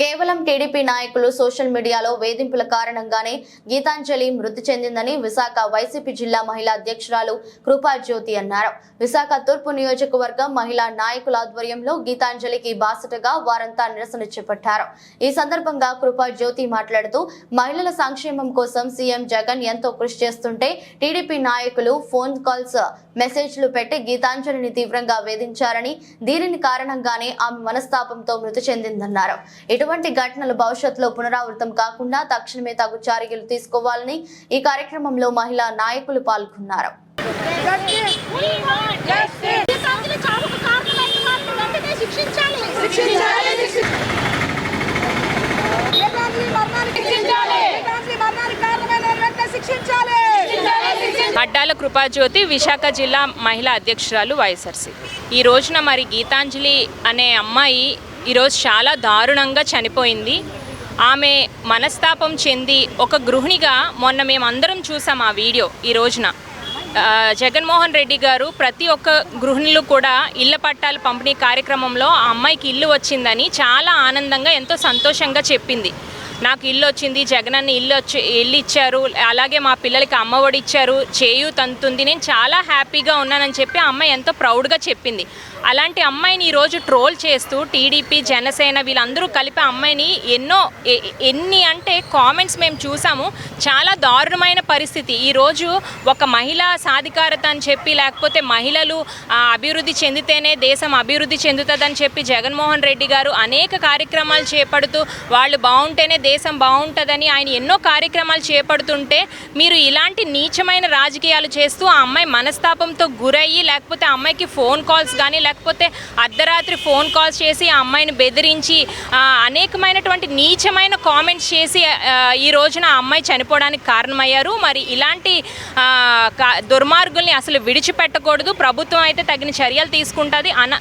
కేవలం టీడీపీ నాయకులు సోషల్ మీడియాలో వేధింపుల కారణంగానే గీతాంజలి మృతి చెందిందని విశాఖ వైసీపీ జిల్లా మహిళా అధ్యక్షురాలు కృపా జ్యోతి అన్నారు. విశాఖ తూర్పు నియోజకవర్గం మహిళా నాయకుల ఆధ్వర్యంలో గీతాంజలికి బాసటగా వారంతా నిరసన చేపట్టారు. ఈ సందర్భంగా కృపా జ్యోతి మాట్లాడుతూ మహిళల సంక్షేమం కోసం సీఎం జగన్ ఎంతో కృషి చేస్తుంటే టీడీపీ నాయకులు ఫోన్ కాల్స్ మెసేజ్లు పెట్టి గీతాంజలిని తీవ్రంగా వేధించారని దీనిని కారణంగానే ఆమె మనస్తాపంతో మృతి చెందిందన్నారు. ఇటువంటి ఘటనలు భవిష్యత్తులో పునరావృతం కాకుండా తక్షణమే తగు చర్యలు తీసుకోవాలని ఈ కార్యక్రమంలో మహిళా నాయకులు పాల్గొన్నారు. అడ్డాల కృపాజ్యోతి విశాఖ జిల్లా మహిళా అధ్యక్షురాలు వైఎస్ఆర్సీ ఈ రోజున మరి గీతాంజలి అనే అమ్మాయి ఈరోజు చాలా దారుణంగా చనిపోయింది. ఆమె మనస్తాపం చెంది ఒక గృహిణిగా మొన్న మేమందరం చూసాం ఆ వీడియో ఈ రోజున. జగన్మోహన్ రెడ్డి గారు ప్రతి ఒక్క గృహిణులు కూడా ఇళ్ళ పట్టాలు పంపిణీ కార్యక్రమంలో ఆ అమ్మాయికి ఇల్లు వచ్చిందని చాలా ఆనందంగా ఎంతో సంతోషంగా చెప్పింది. నాకు ఇల్లు వచ్చింది జగన్ అన్న ఇల్లు వచ్చి ఇల్లు ఇచ్చారు అలాగే మా పిల్లలకి అమ్మఒడి ఇచ్చారు చేయు తంతుంది నేను చాలా హ్యాపీగా ఉన్నానని చెప్పి ఆ అమ్మాయి ఎంతో ప్రౌడ్గా చెప్పింది. అలాంటి అమ్మాయిని ఈరోజు ట్రోల్ చేస్తూ టీడీపీ జనసేన వీళ్ళందరూ కలిపి అమ్మాయిని ఎన్నో ఎన్ని అంటే కామెంట్స్ మేము చూసాము. చాలా దారుణమైన పరిస్థితి. ఈరోజు ఒక మహిళా సాధికారత అని చెప్పి లేకపోతే మహిళలు అభివృద్ధి చెందితేనే దేశం అభివృద్ధి చెందుతుందని చెప్పి జగన్మోహన్ రెడ్డి గారు అనేక కార్యక్రమాలు చేపడుతూ వాళ్ళు బాగుంటేనే దేశం బాగుంటుందని ఆయన ఎన్నో కార్యక్రమాలు చేపడుతుంటే మీరు ఇలాంటి నీచమైన రాజకీయాలు చేస్తూ ఆ అమ్మాయి మనస్తాపంతో గురయ్యి లేకపోతే ఆ అమ్మాయికి ఫోన్ కాల్స్ కానీ లేకపోతే అర్ధరాత్రి ఫోన్ కాల్స్ చేసి ఆ అమ్మాయిని బెదిరించి అనేకమైనటువంటి నీచమైన కామెంట్స్ చేసి ఈ రోజున ఆ అమ్మాయి చనిపోవడానికి కారణమయ్యారు. మరి ఇలాంటి కా- దుర్మార్గుల్ని అసలు విడిచిపెట్టకూడదు. ప్రభుత్వం అయితే తగిన చర్యలు తీసుకుంటుంది. అన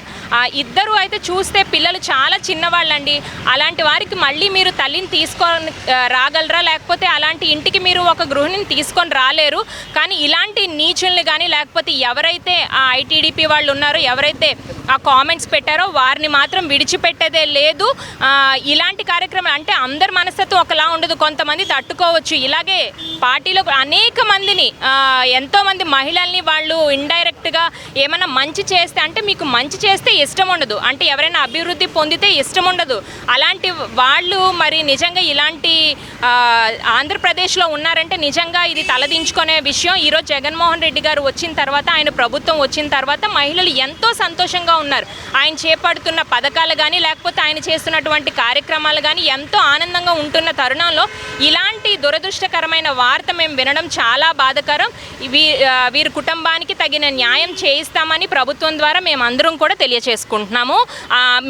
ఇద్దరు అయితే చూస్తే పిల్లలు చాలా చిన్నవాళ్ళండి. అలాంటి వారికి మళ్ళీ మీరు తల్లిని తీసుకొని రాగలరా? లేకపోతే అలాంటి ఇంటికి మీరు ఒక గృహిణిని తీసుకొని రాలేరు. కానీ ఇలాంటి నీచుల్ని కానీ లేకపోతే ఎవరైతే ఆ ఐటీడీపీ వాళ్ళు ఉన్నారో ఎవరైతే ఆ కామెంట్స్ పెట్టారో వారిని మాత్రం విడిచిపెట్టేదే లేదు. ఇలాంటి కార్యక్రమం అంటే అందరి మనస్తత్వం ఒకలా ఉండదు. కొంతమంది తట్టుకోవచ్చు. ఇలాగే పార్టీలో కూడా అనేక మందిని ఎంతోమంది మహిళల్ని వాళ్ళు ఇండైరెక్ట్గా ఏమైనా మంచి చేస్తే అంటే మీకు మంచి చేస్తే ఇష్టం ఉండదు. అంటే ఎవరైనా అభివృద్ధి పొందితే ఇష్టం ఉండదు. అలాంటి వాళ్ళు మరి నిజంగా ఇలాంటి ఆంధ్రప్రదేశ్లో ఉన్నారంటే నిజంగా ఇది తలదించుకునే విషయం. ఈరోజు జగన్మోహన్ రెడ్డి గారు వచ్చిన తర్వాత ఆయన ప్రభుత్వం వచ్చిన తర్వాత మహిళలు ఎంతో సంతోషంగా ఉన్నారు. ఆయన చేపడుతున్న పథకాలు కానీ లేకపోతే ఆయన చేస్తున్నటువంటి కార్యక్రమాలు కానీ ఎంతో ఆనందంగా ఉంటున్న తరుణంలో ఇలాంటి దురదృష్టకరమైన వార్త మేము వినడం చాలా బాధకరం. వీ వీరి కుటుంబానికి తగిన న్యాయం చేయిస్తామని ప్రభుత్వం ద్వారా మేము అందరం కూడా తెలియచేసుకుంటున్నాము.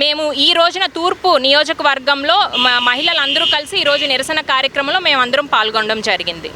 మేము ఈ రోజున తూర్పు నియోజకవర్గంలో మహిళలందరూ కలిసి ఈరోజు నిరసన కార్యక్రమంలో మేము అందరం పాల్గొనడం జరిగింది.